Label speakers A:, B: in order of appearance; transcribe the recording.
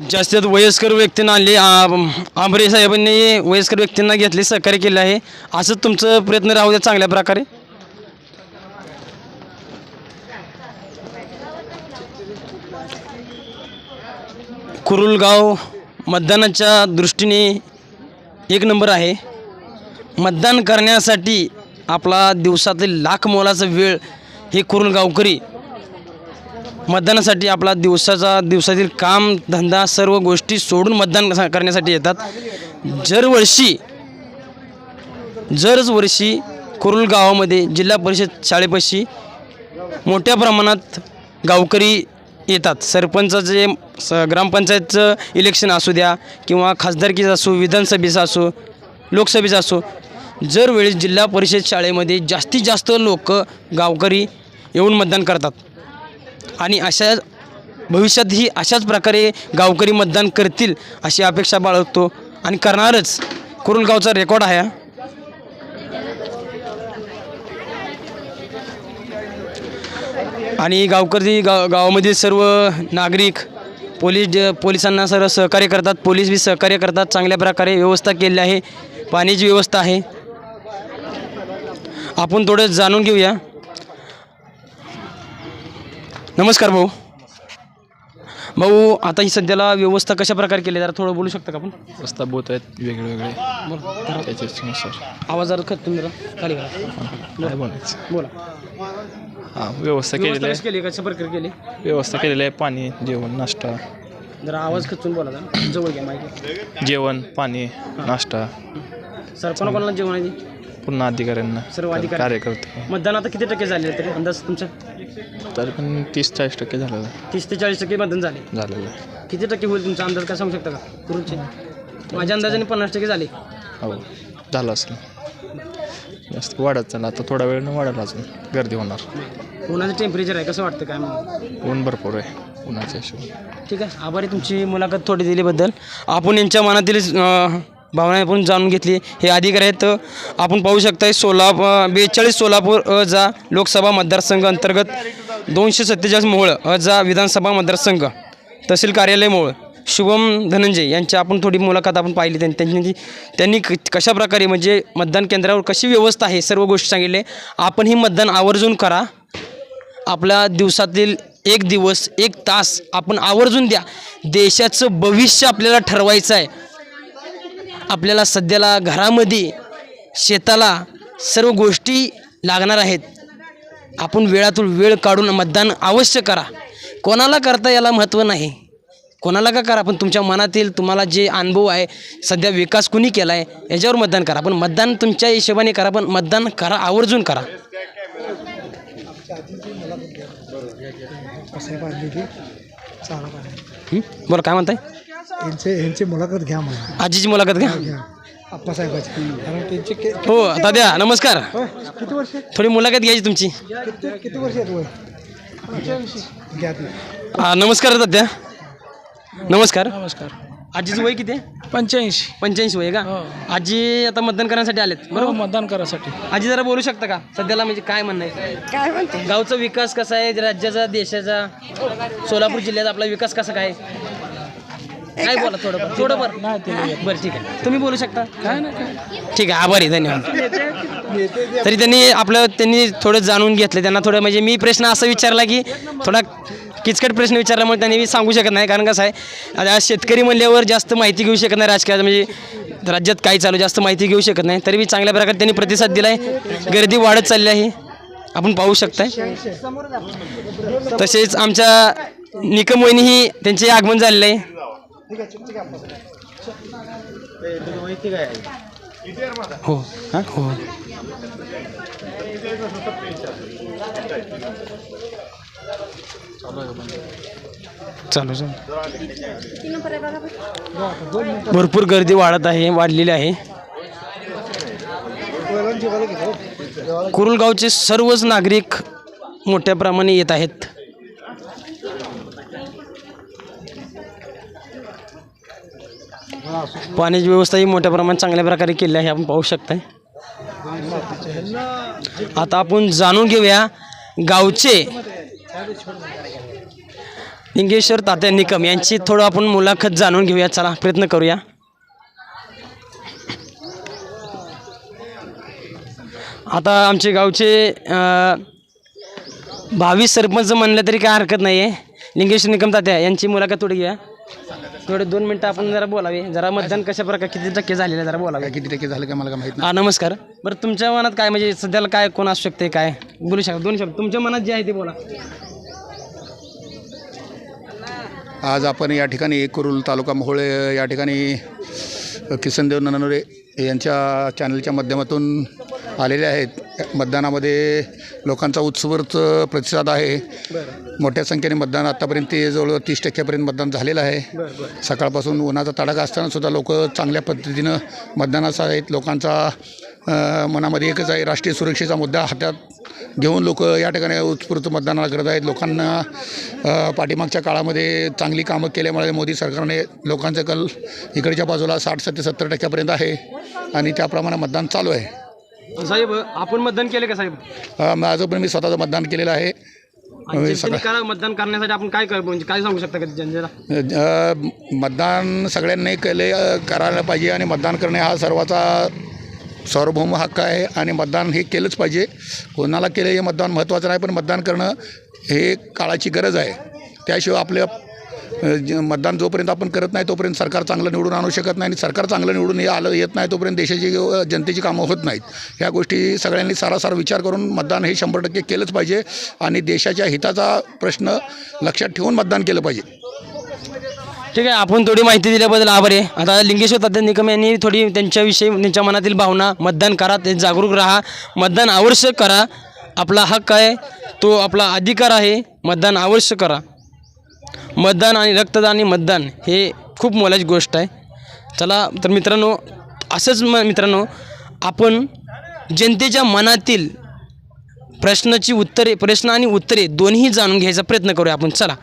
A: जास्तीत वयस्कर व्यक्तींना आणले. आंबरे साहेबांनी वयस्कर व्यक्तींना घेतले सहकार्य केले आहे. असंच तुमचं प्रयत्न राहू द्या चांगल्या प्रकारे. कुरुलगाव मतदानाच्या दृष्टीने एक नंबर आहे. मतदान करण्यासाठी आपला दिवसातील लाख मोलाचा वेळ हे कुरुलगावकरी मतदानासाठी आपला दिवसाचा दिवसातील काम धंदा सर्व गोष्टी सोडून मतदान सा- करण्यासाठी येतात. दरवर्षी जरच वर्षी कुरुल गावामध्ये जिल्हा परिषद शाळेपाशी मोठ्या प्रमाणात गावकरी येतात. सरपंचाचे स ग्रामपंचायतचं इलेक्शन असू द्या किंवा खासदारकीचं असू विधानसभेचं असो लोकसभेचं असो जर वेळेस जिल्हा परिषद शाळेमध्ये जास्तीत जास्त लोक गावकरी येऊन मतदान करतात. आणि अशा भविष्यातही अशाच प्रकारे गावकरी मतदान करतील अशी अपेक्षा बाळगतो. आणि करणारच. कुरुलगावचा रेकॉर्ड आहे. आणि गावकरी गाव गावामधील सर्व नागरिक पोलीस ज- पोलिसांना सर्व सहकार्य करतात. पोलीस बी सहकार्य करतात. चांगल्या प्रकारे व्यवस्था केली आहे. पाण्याची व्यवस्था आहे. आपण थोडं जाणून घेऊया. नमस्कार भाऊ. भाऊ आता ही सध्याला व्यवस्था कशा प्रकारे केली आहे? जरा थोडं बोलू शकता का आपण?
B: रस्ता बोत आहेत वेगळे वेगळे. त्याच्यानुसार
A: आवाज जरा खत तुम्ही जरा खाली करा
B: काय बोलायचं
A: बोला.
B: हां व्यवस्था केलेली
A: व्यवस्था कशी केली कशा प्रकारे केली?
B: व्यवस्था केलेली आहे पाणी जेवण नाश्ता.
A: जरा आवाज खचून बोला जरा. जवळ घ्या माहिती
B: जेवण पाणी नाश्ता.
A: सर कोणा कोणाला जेवण आहे?
B: पुन्हा अधिकाऱ्यांना
A: सर्व अधिकारी.
B: कार्यकर्ते.
A: मतदान आता किती टक्के झाले तरी? अंदाज तुमचा?
B: तर पण तीस चाळीस टक्के झालेलं. आहे.
A: तीस ते चाळीस टक्के मतदान झाले.
B: झालेलं. आहे
A: किती टक्के होईल तुमचा अंदाज? काय सांगू शकता का? कुरुचे माझ्या अंदाजाने पन्नास टक्के झाले.
B: हो झालं असेल. जास्त वाढत चाललं. आता थोडा वेळ वाढायला अजून गर्दी होणार.
A: उन्हाचं टेम्परेचर आहे? कसं वाटतं काय? म्हणून
B: ऊन भरपूर आहे. उन्हाच्या हिशोबाने.
A: ठीक आहे. आभारी तुमची मुलाखत थोडी दिल्याबद्दल. आपण यांच्या मनातील अं, भावना आपण जाणून घेतली. हे अधिकारी आहेत आपण पाहू शकताय सोलाप बेचाळीस सोलापूर अ जा लोकसभा मतदारसंघ अंतर्गत दोनशे सत्तेचाळीस मोहळ जा विधानसभा मतदारसंघ तहसील कार्यालय मोहळ. शुभम धनंजय यांची आपण थोडी मुलाखत आपण पाहिली त्यांनी त्यांनी त्यांनी क कशा प्रकारे म्हणजे मतदान केंद्रावर कशी व्यवस्था आहे सर्व गोष्टी सांगितले. आपण ही मतदान आवर्जून करा. आपल्या दिवसातील एक दिवस एक तास आपण आवर्जून द्या. देशाचं भविष्य आपल्याला ठरवायचं आहे. आपल्याला सध्याला घरामध्ये शेताला सर्व गोष्टी लागणार आहेत. आपण वेळातून वेळ काढून मतदान अवश्य करा. कोणाला करता याला महत्त्व नाही. कोणाला का करा? पण तुमच्या मनातील तुम्हाला जे अनुभव आहे सध्या विकास कुणी केला आहे याच्यावर मतदान करा. पण मतदान तुमच्या हिशोबाने करा पण मतदान करा आवर्जून करा? बोला काय म्हणताय?
C: यांचे यांची मुलाखत घ्या मला
A: आजीची मुलाखत घ्या.
C: घ्या. आप्पासाहेबाची. कारण त्यांचे के- कि-
A: हो दाद्या नमस्कार.
C: होय, किती वर्ष?
A: थोडी मुलाखत घ्यायची तुमची.
C: किती किती वर्ष आहेत वय? घ्या ती.
A: आ, नमस्कार दाद्या. नमस्कार.
D: नमस्कार.
A: आजीचं वय किती? आहे
D: पंच्याऐंशी.
A: पंच्याऐंशी वय का? आजी आता मतदान करण्यासाठी आलेत
D: बरोबर
A: बरोबर?
D: मतदान करायसाठी.
A: आजी जरा बोलू शकता का? सध्याला म्हणजे काय म्हणणं आहे?
E: काय म्हणते?
A: गावचा विकास कसा आहे? राज्याचा देशाचा? सोलापूर जिल्ह्यात आपला विकास कसा काय? काय बोला थोडंफार.
D: नाही ते
A: बरं ठीक आहे. तुम्ही बोलू शकता.
D: काय ना काय?
A: ठीक आहे आभारी धन्यवाद. तरी त्यांनी आपलं त्यांनी थोडं जाणून घेतलं. त्यांना थोडं म्हणजे मी प्रश्न असा विचारला की थोडा किचकट प्रश्न विचारल्यामुळे त्यांनी मी सांगू शकत नाही. कारण कसं आहे आता शेतकरी म्हणल्यावर जास्त माहिती घेऊ शकत नाही राजकारणात म्हणजे राज्यात काय चालू जास्त माहिती घेऊ शकत नाही. तरी मी चांगल्या प्रकारे त्यांनी प्रतिसाद दिला आहे गर्दी वाढत चालली आहे. आपण पाहू शकताय. तसेच आमच्या निकम वहिनीही त्यांचे आगमन झालेलं आहे. हो हां हो. चालू चालू. भरपूर गर्दी वाढत आहे वाढलेली आहे. कुरुलगावचे सर्वच नागरिक मोठ्या प्रमाणे येत आहेत. पाण्याची व्यवस्थाही मोठ्या प्रमाणात चांगल्या प्रकारे केली आहे आपण पाहू शकताय. आता आपण जाणून घेऊया गावचे लिंगेश्वर तात्या निकम यांची थोडं आपण मुलाखत जाणून घेऊया. चला प्रयत्न करूया. आता आमचे गावचे भावी सरपंच म्हणलं तरी काय हरकत नाही आहे लिंगेश्वर निकम तात्या यांची मुलाखत थोडी घ्या थोडे दोन मिनटं आपण जरा बोलावे. जरा मतदान कशा प्रकारे किती टक्के झालेलं आहे जरा बोलावे.
D: किती टक्के झालं का मला काय माहीत
A: हा नमस्कार. बरं तुमच्या मनात काय म्हणजे सध्याला काय कोण असू शकते काय? बोलू शकता दोन शब्द. तुमच्या मनात जे आहे ते बोला.
D: आज आपण या ठिकाणी कुरुल तालुका मोहोळे या ठिकाणी किसनदेव ननवरे यांच्या चॅनलच्या माध्यमातून आलेले आहेत. मतदानामध्ये लोकांचा उत्स्फूर्त प्रतिसाद आहे. मोठ्या संख्येने मतदान आत्तापर्यंत ते जवळ तीस टक्क्यापर्यंत मतदान झालेलं आहे. सकाळपासून उन्हाचा तडाखा असताना सुद्धा लोक चांगल्या पद्धतीनं मतदानाचा आहेत. लोकांचा मनामध्ये एकच आहे राष्ट्रीय सुरक्षेचा मुद्दा. हातात घेऊन लोक या ठिकाणी उत्स्फूर्त मतदानाला करत आहेत. लोकांना पाठीमागच्या काळामध्ये चांगली कामं केल्यामुळे मोदी सरकारने लोकांचा कल इकडच्या बाजूला साठ सत्ते सत्तर टक्क्यापर्यंत आहे. आणि त्याप्रमाणे मतदान चालू आहे.
A: साहेब आपण मतदान केले का साहेब?
D: अ, माझं पण मी स्वतःचं मतदान केलेलं आहे.
A: आणि जनतेने करा मतदान करण्यासाठी आपण काय कर म्हणजे काय सांगू शकता का जनतेला?
D: अ, मतदान सगळ्यांनी केले अ, करायला पाहिजे आणि मतदान करणे हा सर्वाचा सार्वभौम हक्क आहे आणि मतदान हे केलंच पाहिजे. कोणाला केलं हे मतदान महत्त्वाचं नाही पण मतदान करणं हे काळाची गरज आहे. त्याशिवाय आपल्या मतदान जोपर्यंत आपण करत नाही तोपर्यंत सरकार चांगलं निवडून आणू शकत नाही. आणि सरकार चांगलं निवडून हे आलं येत नाही तोपर्यंत देशाची जनतेची कामं होत नाहीत. ह्या गोष्टी सगळ्यांनी सारासार विचार करून मतदान हे शंभर टक्के केलंच पाहिजे. आणि देशाच्या हिताचा प्रश्न लक्षात ठेवून मतदान केलं पाहिजे.
A: ठीक आहे आपण थोडी माहिती दिल्याबद्दल आभार आहे. आता लिंगेश्वर तात्या निकम यांनी थोडी त्यांच्याविषयी त्यांच्या मनातील भावना मतदान करा ते जागरूक राहा. मतदान आवश्यक करा. आपला हक्क आहे तो आपला अधिकार आहे. मतदान अवश्य करा. मतदान आणि रक्तदान आणि मतदान हे खूप मोलाची गोष्ट आहे. चला तर मित्रांनो असंच म मित्रांनो आपण जनतेच्या मनातील प्रश्नाची उत्तरे प्रश्न आणि उत्तरे दोन्ही जाणून घ्यायचा प्रयत्न करूया आपण. चला.